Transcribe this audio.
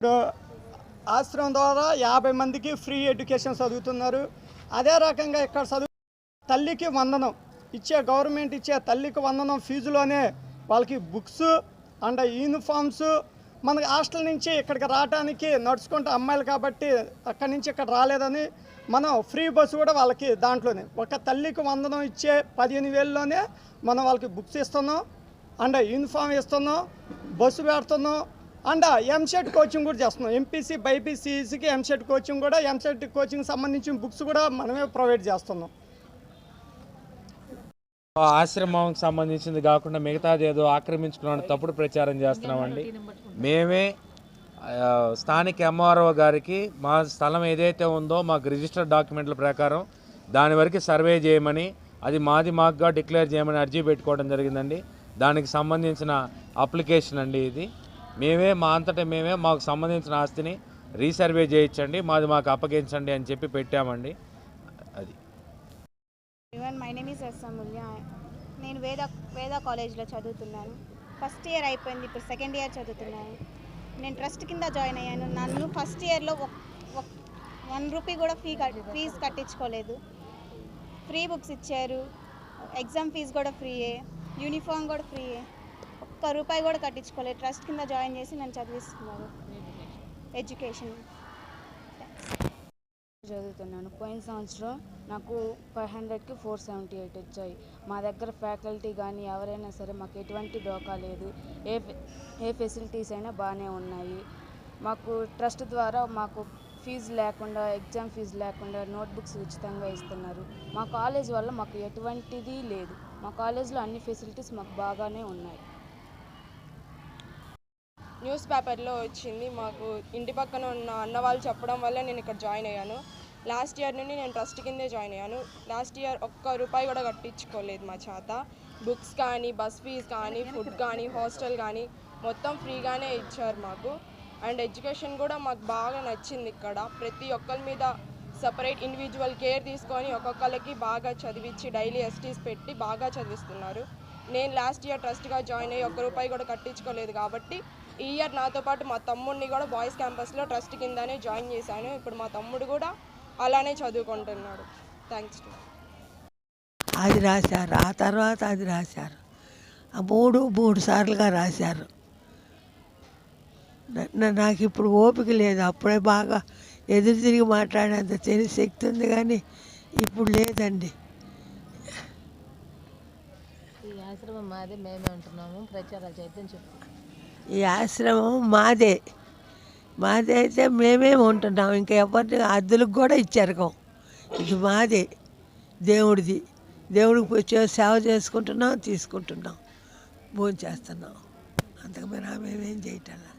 ఇప్పుడు ఆశ్రమం ద్వారా యాభై మందికి ఫ్రీ ఎడ్యుకేషన్ చదువుతున్నారు. అదే రకంగా ఇక్కడ చదువు తల్లికి వందనం. ఇచ్చే గవర్నమెంట్ ఇచ్చే తల్లికి వందనం ఫీజులోనే వాళ్ళకి బుక్స్ అండ్ యూనిఫామ్స్. మనకి హాస్టల్ నుంచి ఇక్కడికి రావడానికి నడుచుకుంటూ అమ్మాయిలు కాబట్టి అక్కడి నుంచి ఇక్కడ రాలేదని మనం ఫ్రీ బస్సు కూడా వాళ్ళకి దాంట్లోనే. ఒక తల్లికి వందనం ఇచ్చే పదిహేను వేలలోనే మనం వాళ్ళకి బుక్స్ ఇస్తున్నాం. అండ్ యూనిఫామ్ ఇస్తున్నాం. బస్సు పెడుతున్నాం. అండ్ ఎంసెట్ కోచింగ్ కూడా చేస్తున్నాం. ఎంపీసీ బైపీసీసీకి ఎంసెట్ కోచింగ్ కూడా ఎంసెట్ కోచింగ్ సంబంధించిన బుక్స్ కూడా మనమే ప్రొవైడ్ చేస్తున్నాం. ఆశ్రమంకి సంబంధించింది కాకుండా మిగతాది ఏదో ఆక్రమించుకున్న తప్పుడు ప్రచారం చేస్తున్నామండి. మేమే స్థానిక ఎంఆర్ఓ గారికి మా స్థలం ఏదైతే ఉందో మాకు రిజిస్టర్ డాక్యుమెంట్ల ప్రకారం దాని వరకు సర్వే చేయమని అది మాది మాకుగా డిక్లేర్ చేయమని అర్జీ పెట్టుకోవడం జరిగిందండి. దానికి సంబంధించిన అప్లికేషన్ అండి ఇది. మేమే మా అంతటా మేమే మాకు సంబంధించిన ఆస్తిని రీసర్వే చేయించండి మాది మాకు అప్పగించండి అని చెప్పి పెట్టామండి. అది. మై నేమ్ ఈస్ ఎస్ నేను వేద వేద కాలేజ్లో చదువుతున్నాను. ఫస్ట్ ఇయర్ అయిపోయింది ఇప్పుడు సెకండ్ ఇయర్ చదువుతున్నాను. నేను ట్రస్ట్ కింద జాయిన్ అయ్యాను. నన్ను ఫస్ట్ ఇయర్లో వన్ రూపీ కూడా ఫీ కట్ ఫీజు కట్టించుకోలేదు. ఫ్రీ బుక్స్ ఇచ్చారు. ఎగ్జామ్ ఫీజు కూడా ఫ్రీయే. యూనిఫామ్ కూడా ఫ్రీయే. ఒక్క రూపాయి కూడా కట్టించుకోలేదు. ట్రస్ట్ కింద జాయిన్ చేసి నన్ను చదివిస్తున్నారు. ఎడ్యుకేషన్ చదువుతున్నాను. పోయిన సంవత్సరం నాకు ఫైవ్ హండ్రెడ్కి ఫోర్ సెవెంటీ ఎయిట్ వచ్చాయి. మా దగ్గర ఫ్యాకల్టీ కానీ ఎవరైనా సరే మాకు ఎటువంటి డోకా లేదు. ఏ ఫె- ఏ ఫెసిలిటీస్ అయినా బాగానే ఉన్నాయి. మాకు ట్రస్ట్ ద్వారా మాకు ఫీజు లేకుండా ఎగ్జామ్ ఫీజు లేకుండా నోట్బుక్స్ ఉచితంగా ఇస్తున్నారు. మా కాలేజ్ వల్ల మాకు ఎటువంటిది లేదు. మా కాలేజ్లో అన్ని ఫెసిలిటీస్ మాకు బాగానే ఉన్నాయి. న్యూస్ పేపర్లో వచ్చింది. మాకు ఇంటి పక్కన ఉన్న అన్న వాళ్ళు చెప్పడం వల్ల నేను ఇక్కడ జాయిన్ అయ్యాను. లాస్ట్ ఇయర్ నుండి నేను ట్రస్ట్ కిందే జాయిన్ అయ్యాను. లాస్ట్ ఇయర్ ఒక్క రూపాయి కూడా కట్టించుకోలేదు మా చేత. బుక్స్ కానీ బస్ ఫీజ్ కానీ ఫుడ్ కానీ హాస్టల్ కానీ మొత్తం ఫ్రీగానే ఇచ్చారు మాకు. అండ్ ఎడ్యుకేషన్ కూడా మాకు బాగా నచ్చింది ఇక్కడ. ప్రతి ఒక్కరి మీద సపరేట్ ఇండివిజువల్ కేర్ తీసుకొని ఒక్కొక్కరికి బాగా చదివించి డైలీ ఎస్టీస్ పెట్టి బాగా చదివిస్తున్నారు. నేను లాస్ట్ ఇయర్ ట్రస్ట్గా జాయిన్ అయ్యి ఒక్క రూపాయి కూడా కట్టించుకోలేదు కాబట్టి ఈ ఇయర్ నాతో పాటు మా తమ్ముడిని కూడా బాయ్స్ క్యాంపస్లో ట్రస్ట్ కిందనే జాయిన్ చేశాను. ఇప్పుడు మా తమ్ముడు కూడా అలానే చదువుకుంటున్నాడు. థ్యాంక్స్ టు అది రాశారు. ఆ తర్వాత అది రాశారు. ఆ మూడు మూడు సార్లుగా రాశారు. నాకు ఇప్పుడు ఓపిక లేదు. అప్పుడే బాగా ఎదురు తిరిగి మాట్లాడేంత తెలివి శక్తి ఉంది కానీ ఇప్పుడు లేదండి. ఈ ఆశ్రమం మాదే మేమే ఉంటున్నాము. ప్రచారాలు చేద్దాం చెప్పు. ఈ ఆశ్రమం మాదే. మాదే అయితే మేమే ఉంటున్నాం. ఇంకా ఎవరిని అద్దెలకు కూడా ఇచ్చారు ఇది మాదే. దేవుడిది. దేవుడికి వచ్చే సేవ చేసుకుంటున్నాం తీసుకుంటున్నాం. భోజనం చేస్తున్నాం. అంతకు మేము మేమేం చేయటం